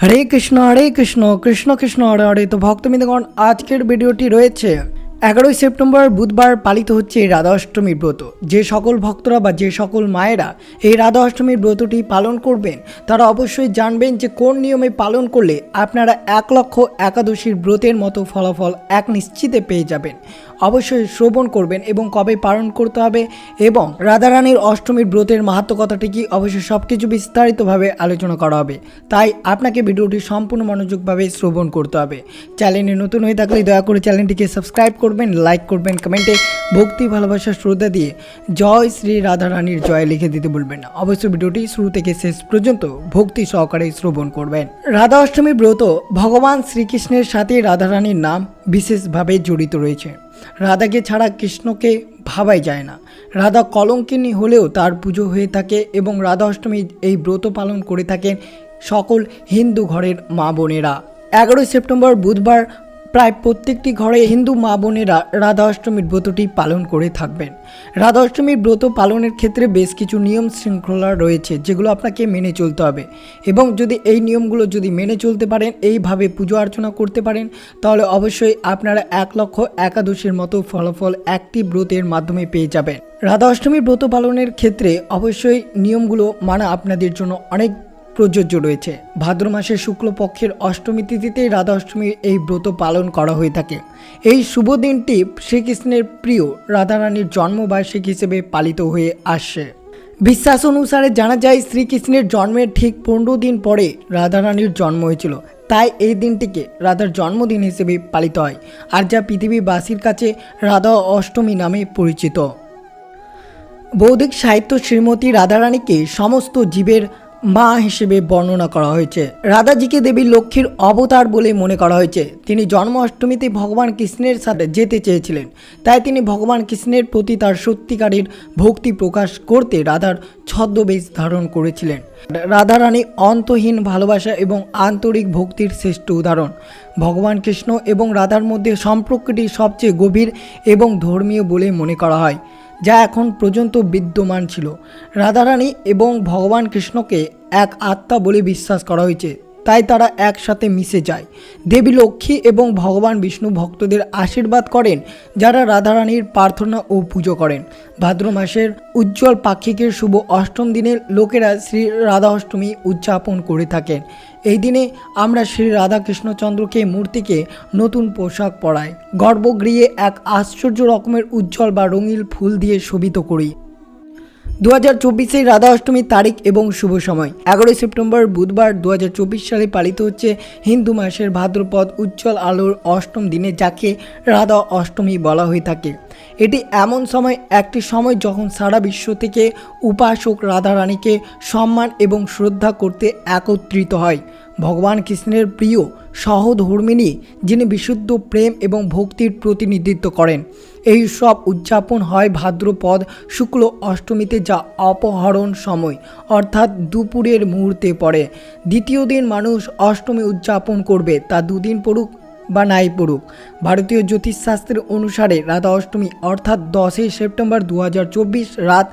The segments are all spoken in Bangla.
হরে কৃষ্ণ হরে কৃষ্ণ কৃষ্ণ কৃষ্ণ, হরে হরে। তো ভক্তবৃন্দগণ, আজকের ভিডিওটি রয়েছে এগারোই সেপ্টেম্বর, বুধবার পালিত হচ্ছে এই রাধা অষ্টমীর ব্রত। যে সকল ভক্তরা বা যে সকল মায়েরা এই রাধা অষ্টমীর ব্রতটি পালন করবেন, তারা অবশ্যই জানবেন যে কোন নিয়মে পালন করলে আপনারা এক লক্ষ একাদশীর ব্রতের মতো ফলাফল এক নিশ্চিতে পেয়ে যাবেন। অবশ্যই শ্রবণ করবেন এবং কবে পালন করতে হবে এবং রাধারানীর অষ্টমীর ব্রতের মাহাত্ম কথাটি কি, অবশ্যই সব কিছু বিস্তারিতভাবে আলোচনা করা হবে। তাই আপনাকে ভিডিওটি সম্পূর্ণ মনোযোগভাবে শ্রবণ করতে হবে। চ্যানেলে নতুন হয়ে থাকলে দয়া করে চ্যানেলটিকে সাবস্ক্রাইব করবেন, লাইক করবেন, কমেন্টে ভক্তি, ভালোবাসা, শ্রদ্ধা দিয়ে জয় শ্রী রাধারানীর জয় লিখে দিতে বলবেন অবশ্যই ভিডিওটি শুরু থেকে শেষ পর্যন্ত ভক্তি সহকারে শ্রবণ করবেন। রাধা অষ্টমী ব্রত ভগবান শ্রীকৃষ্ণের সাথে রাধারানীর নাম বিশেষভাবে জড়িত রয়েছে। রাধাকে ছাড়া কৃষ্ণকে ভাবাই যায় না। রাধা কলঙ্কিনী হলেও তার পুজো হয়ে থাকে এবং রাধা অষ্টমী এই ব্রত পালন করে থাকেন সকল হিন্দু ঘরের মা বোনেরা। এগারোই সেপ্টেম্বর বুধবার প্রায় প্রত্যেকটি ঘরে হিন্দু মা বোনেরা রাধা অষ্টমীর ব্রতটি পালন করে থাকবেন। রাধা অষ্টমীর ব্রত পালনের ক্ষেত্রে বেশ কিছু নিয়ম শৃঙ্খলা রয়েছে, যেগুলো আপনাকে মেনে চলতে হবে। এবং যদি এই নিয়মগুলো যদি মেনে চলতে পারেন, এইভাবে পুজো অর্চনা করতে পারেন, তাহলে অবশ্যই আপনারা এক লক্ষ একাদশীর মতো ফলাফল একটি ব্রতের মাধ্যমে পেয়ে যাবেন। রাধা অষ্টমীর ব্রত পালনের ক্ষেত্রে অবশ্যই নিয়মগুলো মানা আপনাদের জন্য অনেক প্রযোজ্য রয়েছে। ভাদ্র মাসের শুক্লপক্ষের অষ্টমী তিথিতে রাধা অষ্টমীর এই ব্রত পালন করা হয়ে থাকে। এই শুভ দিনটি শ্রীকৃষ্ণের প্রিয় রাধারানীর জন্মবার্ষিক হিসেবে পালিত হয়ে আসছে বিশ্বাস অনুসারে জানা যায়, শ্রীকৃষ্ণের জন্মের ঠিক পনেরো দিন পরে রাধারানীর জন্ম হয়েছিল। তাই এই দিনটিকে রাধার জন্মদিন হিসেবে পালিত হয়, আর যা পৃথিবীবাসীর কাছে রাধা অষ্টমী নামে পরিচিত। বৌদ্ধিক সাহিত্য শ্রীমতী রাধারানীকে সমস্ত জীবের মা হিসেবে বর্ণনা করা হয়েছে। রাধাজিকে দেবী লক্ষ্মীর অবতার বলে মনে করা হয়েছে। তিনি জন্ম অষ্টমীতে ভগবান কৃষ্ণের সাথে যেতে চেয়েছিলেন। তাই তিনি ভগবান কৃষ্ণের প্রতি তার সত্যিকারের ভক্তি প্রকাশ করতে রাধার ছদ্মবেশ ধারণ করেছিলেন। রাধারানী অন্তহীন ভালোবাসা এবং আন্তরিক ভক্তির শ্রেষ্ঠ উদাহরণ। ভগবান কৃষ্ণ এবং রাধার মধ্যে সম্পর্কটি সবচেয়ে গভীর এবং ধর্মীয় বলে মনে করা হয়। যা এখন পর্যন্ত বিদ্যমান ছিল। রাধারানী এবং ভগবান কৃষ্ণকে এক আত্মা বলে বিশ্বাস করা হয়েছে। তাই তারা একসাথে মিশে যায়। দেবী লক্ষ্মী এবং ভগবান বিষ্ণু ভক্তদের আশীর্বাদ করেন, যারা রাধারানীর প্রার্থনা ও পুজো করেন। ভাদ্র মাসের উজ্জ্বল পাক্ষিকের শুভ অষ্টম দিনে লোকেরা শ্রী রাধা অষ্টমী উদযাপন করে থাকেন। এই দিনে আমরা শ্রী রাধাকৃষ্ণচন্দ্রকে মূর্তিকে নতুন পোশাক পরাই। গর্ভগৃহে এক আশ্চর্য রকমের উজ্জ্বল বা রঙিন ফুল দিয়ে শোভিত করি। দু হাজার চব্বিশে রাধা অষ্টমীর তারিখ এবং শুভ সময়। এগারোই সেপ্টেম্বর বুধবার দু সালে পালিত হচ্ছে হিন্দু মাসের ভাদ্রপদ উজ্জ্বল আলোর অষ্টম দিনে, যাকে রাধা অষ্টমী বলা হয়ে থাকে। এটি এমন সময়, একটি সময় যখন সারা বিশ্ব থেকে উপাসক রাধারানীকে সম্মান এবং শ্রদ্ধা করতে একত্রিত হয়। ভগবান কৃষ্ণের প্রিয় সহধর্মিনী, যিনি বিশুদ্ধ প্রেম এবং ভক্তির প্রতিনিধিত্ব করেন। এই সব উদযাপন হয় ভাদ্রপদ শুক্ল অষ্টমীতে যা অপহরণ সময়, অর্থাৎ দুপুরের মুহূর্তে পড়ে। দ্বিতীয় দিন মানুষ অষ্টমী উদযাপন করবে, তা দুদিন পড়ুক বা নাই পড়ুক। ভারতীয় জ্যোতিষশাস্ত্রের অনুসারে রাধা অষ্টমী, অর্থাৎ দশই সেপ্টেম্বর দু হাজার চব্বিশ রাত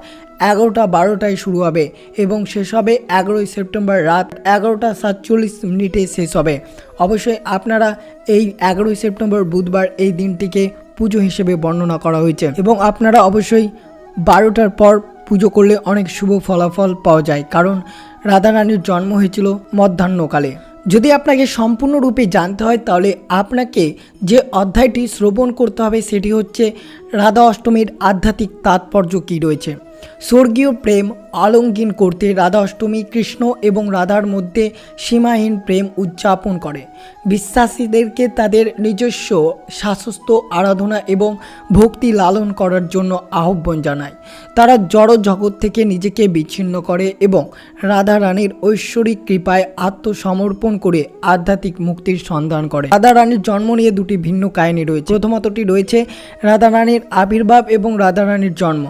এগারোটা বারোটায় শুরু হবে এবং শেষ হবে এগারোই সেপ্টেম্বর রাত এগারোটা সাতচল্লিশ মিনিটে শেষ হবে। অবশ্যই আপনারা এই এগারোই সেপ্টেম্বর বুধবার এই দিনটিকে পুজো হিসেবে বর্ণনা করা হয়েছে এবং আপনারা অবশ্যই বারোটার পর পুজো করলে অনেক শুভ ফলাফল পাওয়া যায়। কারণ রাধারানীর জন্ম হয়েছিল মধ্যাহ্নকালে। যদি আপনাকে সম্পূর্ণরূপে জানতে হয়, তাহলে আপনাকে যে অধ্যায়টি শ্রবণ করতে হবে, সেটি হচ্ছে রাধা অষ্টমীর আধ্যাত্মিক তাৎপর্য কী রয়েছে। স্বর্গীয় প্রেম আলঙ্গিন করতে রাধা অষ্টমী কৃষ্ণ এবং রাধার মধ্যে সীমাহীন প্রেম উদযাপন করে। বিশ্বাসীদেরকে তাদের নিজস্ব শাশ্বস্ত আরাধনা এবং ভক্তি লালন করার জন্য আহ্বান জানায়। তারা জড় জগৎ থেকে নিজেকে বিচ্ছিন্ন করে এবং রাধা রানীর ঐশ্বরিক কৃপায় আত্মসমর্পণ করে আধ্যাত্মিক মুক্তির সন্ধান করে। রাধা রানীর জন্ম নিয়ে দুটি ভিন্ন কাহিনী রয়েছে। প্রথমতটি রয়েছে রাধা রানীর আবির্ভাব এবং রাধা রানীর জন্ম।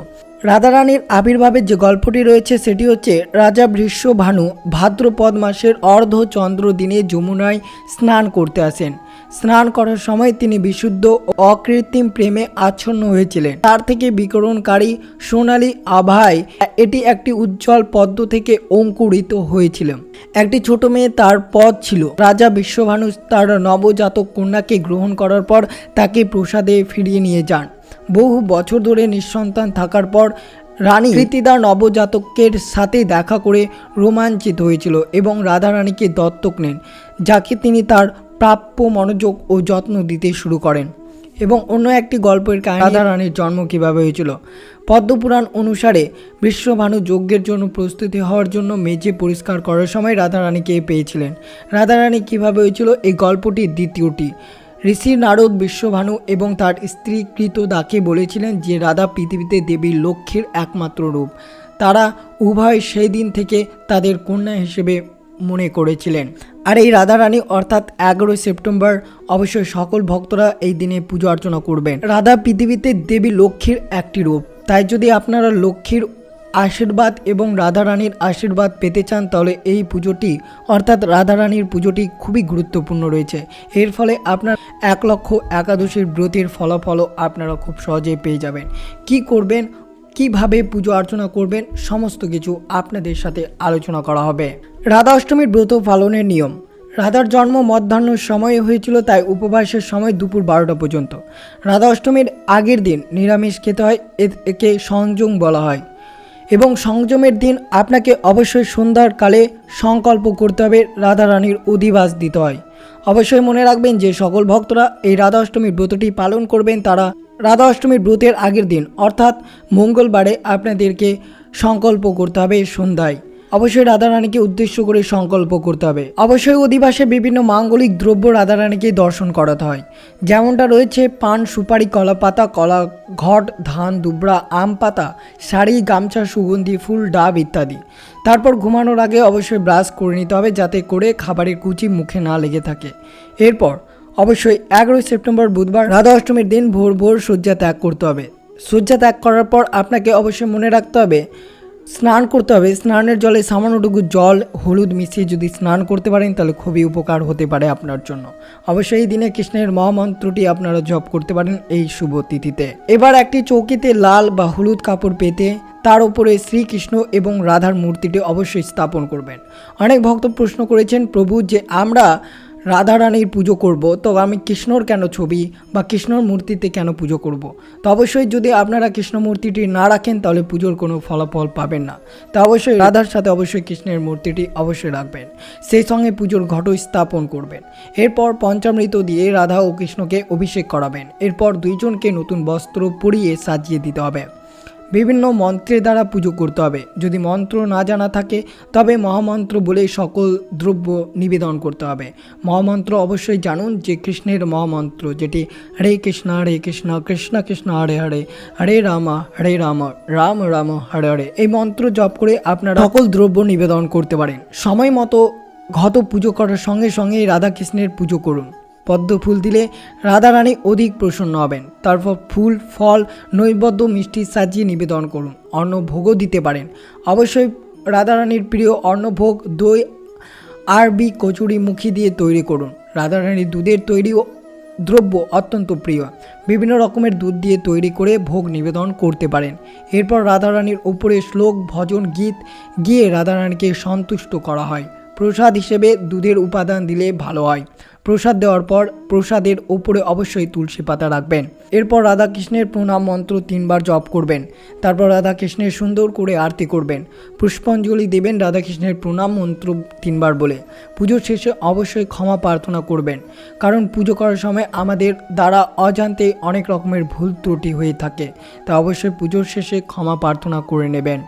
রাধারানীর আবির্ভাবের যে গল্পটি রয়েছে সেটি হচ্ছে রাজা বৃষ্য ভানু ভাদ্রপদ মাসের অর্ধচন্দ্র দিনে যমুনায় স্নান করতে আসেন। স্নান করার সময় তিনি বিশুদ্ধ অকৃত্রিম প্রেমে আচ্ছন্ন হয়েছিলেন। তার থেকে বিকরণকারী সোনালী আভায় এটি একটি উজ্জ্বল পদ্ম থেকে অঙ্কুরিত হয়েছিল একটি ছোট মেয়ে তার পদ ছিল। রাজা বিশ্বভানু তার নবজাতক কন্যাকে গ্রহণ করার পর তাকে প্রসাদে ফিরিয়ে নিয়ে যান। বহু বছর ধরে নিঃসন্তান থাকার পর রানী কৃতিদা নবজাতকের সাথে দেখা করে রোমাঞ্চিত হয়েছিল এবং রাধারানীকে দত্তক নেন যাকে তিনি তার প্রাপ্য মনোযোগ ও যত্ন দিতে শুরু করেন। এবং অন্য একটি গল্পের কাহিনী রাধারানীর জন্ম কীভাবে হয়েছিল? পদ্মপুরাণ অনুসারে বিশ্বভানু যজ্ঞের জন্য প্রস্তুতি হওয়ার জন্য মেঝে পরিষ্কার করার সময় রাধারানীকে পেয়েছিলেন। রাধারানী কীভাবে হয়েছিল? এই গল্পটির দ্বিতীয়টি। ঋষি নারদ বিশ্বভানু এবং তার স্ত্রী কৃতদাকে বলেছিলেন যে রাধা পৃথিবীতে দেবী লক্ষ্মীর একমাত্র রূপ। তারা উভয় সেই দিন থেকে তাদের কন্যা হিসেবে মনে করেছিলেন। আর এই রাধারানী অর্থাৎ এগারোই সেপ্টেম্বর অবশ্যই সকল ভক্তরা এই দিনে পুজো অর্চনা করবেন। রাধা পৃথিবীতে দেবী লক্ষ্মীর একটি রূপ। তাই যদি আপনারা লক্ষ্মীর আশীর্বাদ এবং রাধারানীর আশীর্বাদ পেতে চান, তাহলে এই পুজোটি, অর্থাৎ রাধারানীর পুজোটি খুবই গুরুত্বপূর্ণ রয়েছে। এর ফলে আপনার এক লক্ষ একাদশীর ব্রতের ফলাফলও আপনারা খুব সহজেই পেয়ে যাবেন। কি করবেন, কীভাবে পুজো অর্চনা করবেন, সমস্ত কিছু আপনাদের সাথে আলোচনা করা হবে। রাধা অষ্টমীর ব্রত পালনের নিয়ম। রাধার জন্ম মধ্যাহ্নের সময় হয়েছিল, তাই উপবাসের সময় দুপুর বারোটা পর্যন্ত। রাধা অষ্টমীর আগের দিন নিরামিষ খেতে হয় একে সংযম বলা হয়। এবং সংযমের দিন আপনাকে অবশ্যই সন্ধ্যার কালে সংকল্প করতে হবে রাধা রানীর অধিবাস দিতে হয়। অবশ্যই মনে রাখবেন যে সকল ভক্তরা এই রাধা অষ্টমীর ব্রতটি পালন করবেন, তারা রাধা অষ্টমীর ব্রতের আগের দিন, অর্থাৎ মঙ্গলবারে আপনাদেরকে সংকল্প করতে হবে সন্ধ্যায়। অবশ্যই রাধারানীকে উদ্দেশ্য করে সংকল্প করতে হবে। অবশ্যই অধিবাসে বিভিন্ন মাঙ্গলিক দ্রব্য রাধারানীকে দর্শন করাতে হয়। যেমনটা রয়েছে, পান, সুপারি কলা পাতা কলা ঘট, ধান, দুবড়া, আম পাতা, শাড়ি, গামছা, সুগন্ধি, ফুল, ডাব ইত্যাদি। তারপর ঘুমানোর আগে অবশ্যই ব্রাশ করে নিতে হবে যাতে করে খাবারের কুচি মুখে না লেগে থাকে। এরপর অবশ্যই এগারোই সেপ্টেম্বর বুধবার রাধা অষ্টমীর দিন ভোর ভোর শয্যা ত্যাগ করতে হবে। শয্যা ত্যাগ করার পর আপনাকে অবশ্যই মনে রাখতে হবে স্নান করতে হবে। স্নানের জলে সামান্যটুকু জল, হলুদ মিশিয়ে যদি স্নান করতে পারেন, তাহলে খুবই উপকার হতে পারে আপনার জন্য। অবশ্যই এই দিনে কৃষ্ণের মহামন্ত্রটি আপনারা জপ করতে পারেন এই শুভ তিথিতে। এবার একটি চৌকিতে লাল বা হলুদ কাপড় পেতে তার উপরে শ্রীকৃষ্ণ এবং রাধার মূর্তিটি অবশ্যই স্থাপন করবেন। অনেক ভক্ত প্রশ্ন করেছেন, প্রভু, যে আমরা রাধারানীর পুজো করব তো আমি কৃষ্ণর কেন ছবি বা কৃষ্ণর মূর্তিতে কেন পুজো করব? তো অবশ্যই যদি আপনারা কৃষ্ণ মূর্তিটি না রাখেন, তাহলে পুজোর কোনো ফলাফল পাবেন না। তো অবশ্যই রাধার সাথে অবশ্যই কৃষ্ণের মূর্তিটি অবশ্যই রাখবেন। সেই সঙ্গে পুজোর ঘট স্থাপন করবেন। এরপর পঞ্চামৃত দিয়ে রাধা ও কৃষ্ণকে অভিষেক করাবেন। এরপর দুইজনকে নতুন বস্ত্র পরিয়ে সাজিয়ে দিতে হবে। বিভিন্ন মন্ত্রের দ্বারা পুজো করতে হবে। যদি মন্ত্র না জানা থাকে, তবে মহামন্ত্র বলে সকল দ্রব্য নিবেদন করতে হবে। মহামন্ত্র অবশ্যই জানুন যে কৃষ্ণের মহামন্ত্র, যেটি হরে কৃষ্ণ হরে কৃষ্ণ কৃষ্ণ কৃষ্ণ, হরে হরে হরে রাম হরে রাম রাম রাম, হরে হরে। এই মন্ত্র জপ করে আপনারা সকল দ্রব্য নিবেদন করতে পারেন। সময় মতো ঘত পুজো করার সঙ্গে সঙ্গে রাধাকৃষ্ণের পুজো করুন। পদ্ম ফুল দিলে রাধারানী অধিক প্রসন্ন হবেন। তারপর ফুল, ফল, নৈবদ্য, মিষ্টি সাজিয়ে নিবেদন করুন। অন্নভোগও দিতে পারেন। অবশ্যই রাধারানীর প্রিয় অন্নভোগ, দই, আরবি কচুরি মুখি দিয়ে তৈরি করুন। রাধারানীর দুধের তৈরি দ্রব্য অত্যন্ত প্রিয়। বিভিন্ন রকমের দুধ দিয়ে তৈরি করে ভোগ নিবেদন করতে পারেন। এরপর রাধারানীর উপরে শ্লোক, ভজন, গীত গিয়ে রাধারানীকে সন্তুষ্ট করা হয়। প্রসাদ হিসেবে দুধের উপাদান দিলে ভালো হয়। প্রসাদ দেওয়ার পর প্রসাদের ওপরে অবশ্যই তুলসী পাতা রাখবেন। এরপর রাধাকৃষ্ণের প্রণাম মন্ত্র তিনবার জপ করবেন। তারপর রাধাকৃষ্ণের সুন্দর করে আরতি করবেন। পুষ্পাঞ্জলি দেবেন রাধাকৃষ্ণের প্রণাম মন্ত্র তিনবার বলে। পুজোর শেষে অবশ্যই ক্ষমা প্রার্থনা করবেন। কারণ পুজো করার সময় আমাদের দ্বারা অজান্তে অনেক রকমের ভুল ত্রুটি হয়ে থাকে। তা অবশ্যই পুজোর শেষে ক্ষমা প্রার্থনা করে নেবেন।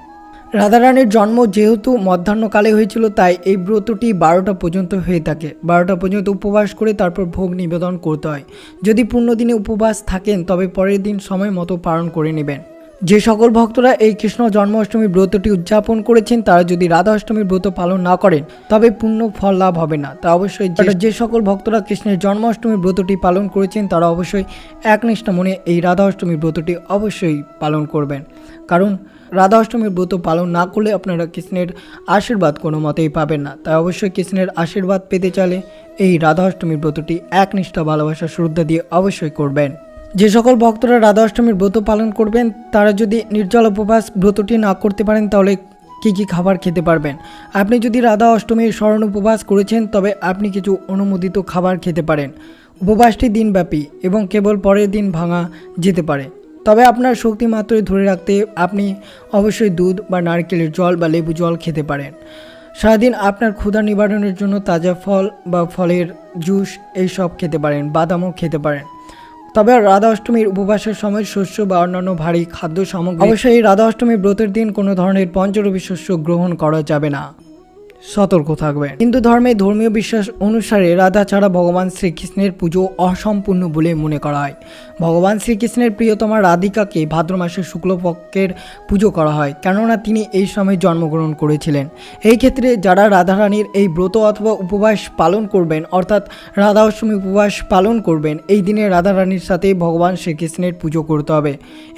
রাধারানীর জন্ম যেহেতু মধ্যাহ্নকালে হয়েছিল তাই এই ব্রতটি বারোটা পর্যন্ত হয়ে থাকে। বারোটা পর্যন্ত উপবাস করে তারপর ভোগ নিবেদন করতে হয়। যদি পূর্ণ দিনে উপবাস থাকেন তবে পরের দিন সময় মতো পালন করে নেবেন। যে সকল ভক্তরা এই কৃষ্ণ জন্মাষ্টমী ব্রতটি উদযাপন করেছেন তারা যদি রাধা অষ্টমীর ব্রত পালন না করেন তবে পূর্ণ ফল লাভ হবে না। তা অবশ্যই যে- যে সকল ভক্তরা কৃষ্ণের জন্মাষ্টমীর ব্রতটি পালন করেছেন তারা অবশ্যই একনিষ্ঠ মনে এই রাধা অষ্টমীর ব্রতটি অবশ্যই পালন করবেন। কারণ রাধা অষ্টমীর ব্রত পালন না করলে আপনারা কৃষ্ণের আশীর্বাদ কোনো মতেই পাবেন না। তাই অবশ্যই কৃষ্ণের আশীর্বাদ পেতে চাইলে এই রাধা অষ্টমীর ব্রতটি একনিষ্ঠ ভালোবাসা শ্রদ্ধা দিয়ে অবশ্যই করবেন। যে সকল ভক্তরা রাধা অষ্টমীর ব্রত পালন করবেন, তারা যদি নির্জল উপবাস ব্রতটি না করতে পারেন, তাহলে কী কী খাবার খেতে পারবেন? আপনি যদি রাধা অষ্টমীর স্মরণ উপবাস করেছেন, তবে আপনি কিছু অনুমোদিত খাবার খেতে পারেন। উপবাসটি দিনব্যাপী এবং কেবল পরের দিন ভাঙা যেতে পারে। তবে আপনার শক্তি মাত্রায় ধরে রাখতে আপনি অবশ্যই দুধ বা নারকেলের জল বা লেবু জল খেতে পারেন। সারাদিন আপনার ক্ষুধা নিবারণের জন্য তাজা ফল বা ফলের জুস এইসব খেতে পারেন, বাদামও খেতে পারেন। তবে রাধা অষ্টমীর উপবাসের সময় শস্য বা অন্যান্য ভারী খাদ্য সামগ্রী অবশ্যই রাধা অষ্টমীর ব্রতের দিন কোনো ধরনের পঞ্চরবি শস্য গ্রহণ করা যাবে না। সতর্ক থাকবে হিন্দু ধর্মে ধর্মীয় বিশ্বাস অনুসারে রাধা ছাড়া ভগবান শ্রীকৃষ্ণের পুজো অসম্পূর্ণ বলে মনে করা হয়। ভগবান শ্রীকৃষ্ণের প্রিয়তমা রাধিকাকে ভাদ্র মাসের শুক্লপক্ষের পুজো করা হয়, কেননা তিনি এই সময় জন্মগ্রহণ করেছিলেন। এই ক্ষেত্রে যারা রাধারানীর এই ব্রত অথবা উপবাস পালন করবেন, অর্থাৎ রাধা অষ্টমী উপবাস পালন করবেন, এই দিনে রাধারানীর সাথে ভগবান শ্রীকৃষ্ণের পুজো করতে হবে।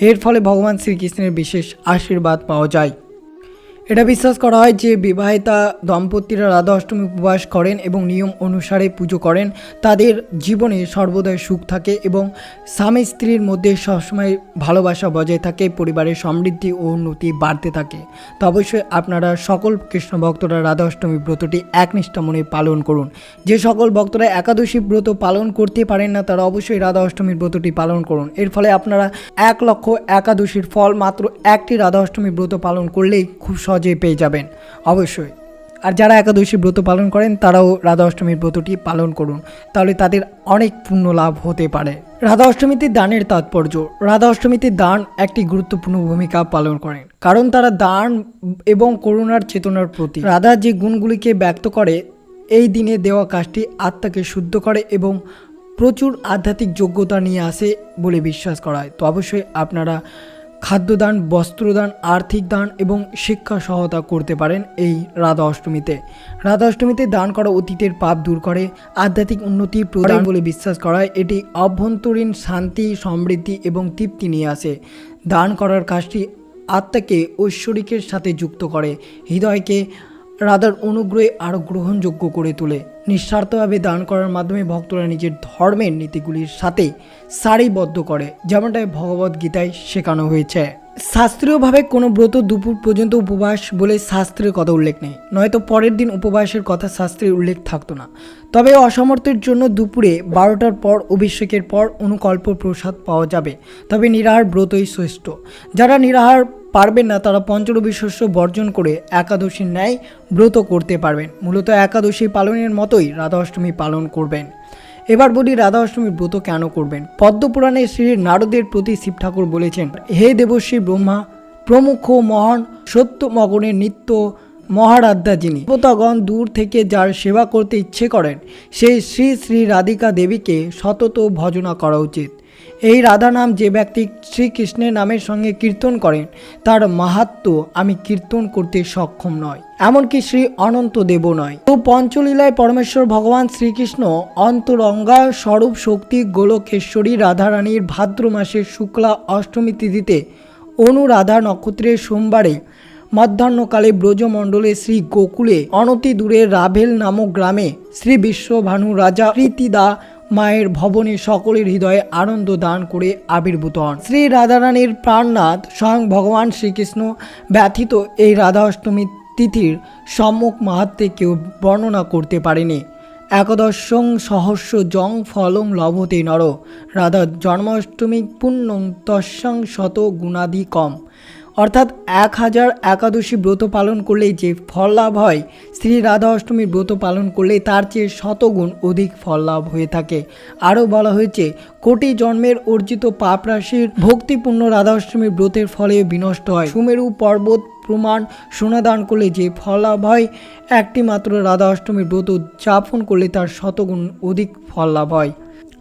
এর ফলে ভগবান শ্রীকৃষ্ণের বিশেষ আশীর্বাদ পাওয়া যায়। এটা বিশ্বাস করা হয় যে বিবাহিতা দম্পতিরা রাধা অষ্টমী উপবাস করেন এবং নিয়ম অনুসারে পুজো করেন। তাদের জীবনে সর্বদাই সুখ থাকে এবং স্বামী স্ত্রীর মধ্যে সবসময় ভালোবাসা বজায় থাকে, পরিবারের সমৃদ্ধি ও উন্নতি বাড়তে থাকে। তো অবশ্যই আপনারা সকল কৃষ্ণ ভক্তরা রাধা অষ্টমী ব্রতটি একনিষ্ঠা মনে পালন করুন। যে সকল ভক্তরা একাদশী ব্রত পালন করতে পারেন না, তারা অবশ্যই রাধা অষ্টমীর ব্রতটি পালন করুন। এর ফলে আপনারা এক লক্ষ একাদশীর ফল মাত্র একটি রাধা অষ্টমী ব্রত পালন করলেই খুব সহজেই পেয়ে যাবেন, অবশ্যই। আর যারা একাদশী ব্রত পালন করেন, তারাও রাধা অষ্টমীর ব্রতটি পালন করুন, তাহলে তাদের অনেক পুণ্য লাভ হতে পারে। রাধা অষ্টমীতে দানের তাৎপর্য, রাধা অষ্টমীতে দান একটি গুরুত্বপূর্ণ ভূমিকা পালন করেন, কারণ তারা দান এবং করুণার চেতনার প্রতি রাধা যে গুণগুলিকে ব্যক্ত করে, এই দিনে দেওয়া কাজটি আত্মাকে শুদ্ধ করে এবং প্রচুর আধ্যাত্মিক যোগ্যতা নিয়ে আসে বলে বিশ্বাস করা হয়। তো অবশ্যই আপনারা খাদ্যদান, বস্ত্রদান, আর্থিক দান এবং শিক্ষা সহায়তা করতে পারেন এই রাধা অষ্টমীতে। রাধা অষ্টমীতে দান করা অতীতের পাপ দূর করে, আধ্যাত্মিক উন্নতি প্রদান বলে বিশ্বাস করায়, এটি অভ্যন্তরীণ শান্তি, সমৃদ্ধি এবং তৃপ্তি নিয়ে আসে। দান করার কাজটি আত্মাকে ঐশ্বরিকের সাথে যুক্ত করে, হৃদয়কে রাধার অনুগ্রহে আরও গ্রহণযোগ্য করে তোলে। নিঃস্বার্থভাবে দান করার মাধ্যমে ভক্তরা নিজের ধর্মের নীতিগুলির সাথে সারিবদ্ধ করে, যেমনটাই ভগবদ গীতায় শেখানো হয়েছে। শাস্ত্রীয়ভাবে কোনো ব্রত দুপুর পর্যন্ত উপবাস বলে শাস্ত্রের কথা উল্লেখ নেই। নয়তো পরের দিন উপবাসের কথা শাস্ত্রের উল্লেখ থাকতো না। তবে অসমর্থের জন্য দুপুরে বারোটার পর অভিষেকের পর অনুকল্প প্রসাদ পাওয়া যাবে। তবে নিরাহার ব্রতই শ্রেষ্ঠ। যারা নিরাহার পারবেন না তারা পঞ্চরবি শস্য বর্জন করে একাদশীর ন্যায় ব্রত করতে পারবেন। মূলত একাদশী পালনের মতোই রাধা অষ্টমী পালন করবেন। এবার বলি রাধা অষ্টমীর ব্রত কেন করবেন? পদ্মপুরাণে শ্রী নারদের প্রতি শিব ঠাকুর বলেছেন, হে দেবশ্রী ব্রহ্মা, প্রমুখ মহান সত্য মগনের নিত্য মহারাধ্যা যিনি। দেবতাগণ দূর থেকে যার সেবা করতে ইচ্ছে করেন, সেই শ্রী শ্রী রাধিকা দেবীকে সতত ভজনা করা উচিত। এই রাধা নাম যে ব্যক্তি শ্রীকৃষ্ণের নামের সঙ্গে কীর্তন করেন, তার মাহাত্ম আমি কীর্তন করতে সক্ষম নয় এমনকি শ্রী অনন্ত দেব নয়। তো পঞ্চলীলায় পরমেশ্বর ভগবান শ্রীকৃষ্ণ অন্তরঙ্গা স্বরূপ শক্তি গোলকেশ্বরী রাধারানীর ভাদ্র মাসের শুক্লা অষ্টমী তিথিতে অনুরাধা নক্ষত্রের সোমবারে মধ্যাহ্নকালে ব্রজমণ্ডলে শ্রী গোকুলে অনতি দূরে রাভেল নামক গ্রামে শ্রী বিশ্বভানু রাজা প্রীতিদা মায়ের ভবনে সকলের হৃদয়ে আনন্দ দান করে আবির্ভূত হন। শ্রী রাধারানীর প্রাণনাথ স্বয়ং ভগবান শ্রীকৃষ্ণ ব্যথিত এই রাধা অষ্টমী তিথির সম্মুখ মাহাত্মে কেউ বর্ণনা করতে পারেনি। একাদশং সহস্র জং ফলং লভতে নর। রাধা জন্মাষ্টমী পুণ্যং তস্যাং শত গুণাদি কম অর্থাৎ এক হাজার একাদশী ব্রত পালন করলে যে ফল লাভ হয়, শ্রী রাধা অষ্টমীর ব্রত পালন করলে তার চেয়ে শতগুণ অধিক ফল লাভ হয়ে থাকে। আরও বলা হয়েছে, কোটি জন্মের অর্জিত পাপ রাশির ভক্তিপূর্ণ রাধা অষ্টমীর ব্রতের ফলে বিনষ্ট হয়। সুমেরু পর্বত প্রমাণ সোনাদান করলে যে ফল লাভ হয় একটি মাত্র রাধা অষ্টমীর ব্রত উদযাপন করলে তার শতগুণ অধিক ফল লাভ হয়।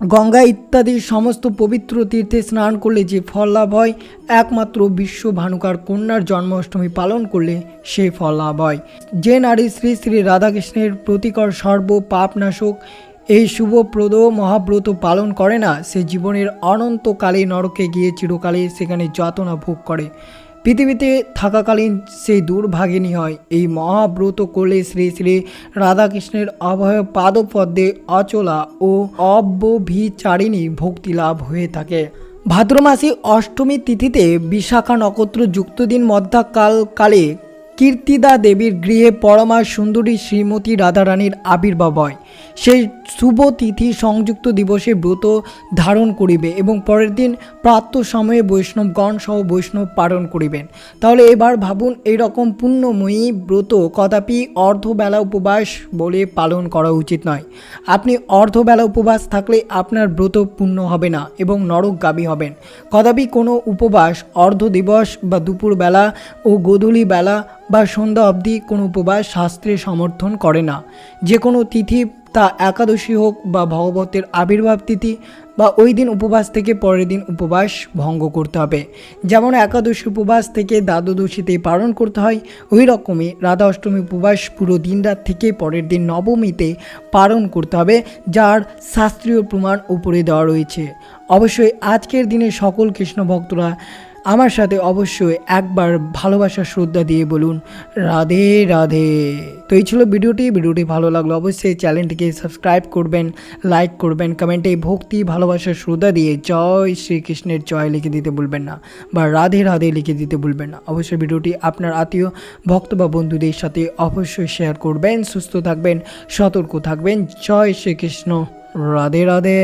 গঙ্গা ইত্যাদি সমস্ত পবিত্র তীর্থে স্নান করলে যে ফল লাভ হয়, একমাত্র বিশ্ব ভানুকার কন্যার জন্মাষ্টমী পালন করলে সে ফল লাভ হয়। যে নারী শ্রী শ্রী রাধাকৃষ্ণের প্রতিকর সর্ব পাপনাশক এই শুভপ্রদ মহাব্রত পালন করে না, সে জীবনের অনন্তকালে নরকে গিয়ে চিরকালে সেখানে যাতনা ভোগ করে। পৃথিবীতে থাকাকালীন সেই দুর্ভাগিনী হয়। এই মহাব্রত করলে শ্রী শ্রী রাধাকৃষ্ণের অভয় পাদপদ্মে অচলা ও অব্যভিচারিণী ভক্তি লাভ হয়ে থাকে। ভাদ্র মাসে অষ্টমী তিথিতে বিশাখা নক্ষত্র যুক্ত দিন মধ্যাকাল কালে কীর্তিদা দেবীর গৃহে পরমা সুন্দরী শ্রীমতী রাধারানীর আবির্ভাব হয় সেই শুভ তিথি সংযুক্ত দিবসে ব্রত ধারণ করিবে এবং পরের দিন প্রাত্য সময়ে বৈষ্ণবগণ সহ বৈষ্ণব পালন করিবেন। তাহলে এবার ভাবুন এইরকম পুণ্যময়ী ব্রত কদাপি অর্ধবেলা উপবাস বলে পালন করা উচিত নয়। আপনি অর্ধবেলা উপবাস থাকলে আপনার ব্রত পূর্ণ হবে না এবং নরকগামী হবেন। কদাপি কোনো উপবাস অর্ধ দিবস বা দুপুরবেলা ও গোধূলি বেলা বা সন্ধ্যা অবধি কোনো উপবাস শাস্ত্রে সমর্থন করে না। যে কোনো তিথি তা একাদশী হোক বা ভগবতের আবির্ভাব তিথি বা ওই দিন উপবাস থেকে পরের দিন উপবাস ভঙ্গ করতে হবে। যেমন একাদশী উপবাস থেকে দ্বাদশীতে পালন করতে হয়, ওই রকমই রাধা অষ্টমী উপবাস পুরো দিন রাত থেকে পরের দিন নবমীতে পালন করতে হবে, যার শাস্ত্রীয় প্রমাণ উপরে দেওয়া রয়েছে। অবশ্যই আজকের দিনে সকল কৃষ্ণ ভক্তরা আমার সাথে অবশ্যই একবার ভালোবাসা শ্রদ্ধা দিয়ে বলুন। রাধে রাধে। তো এই ছিল ভিডিওটি। ভিডিওটি ভালো লাগল অবশ্যই চ্যানেলটিকে সাবস্ক্রাইব করবেন, লাইক করবেন, কমেন্টে ভক্তি, ভালোবাসা, শ্রদ্ধা দিয়ে জয় শ্রীকৃষ্ণের জয় লিখে দিতে ভুলবেন না বা রাধে রাধে লিখে দিতে ভুলবেন না। অবশ্যই ভিডিওটি আপনার আত্মীয়, ভক্ত বা বন্ধুদের সাথে অবশ্যই শেয়ার করবেন। সুস্থ থাকবেন, সতর্ক থাকবেন। জয় শ্রীকৃষ্ণ। রাধে রাধে।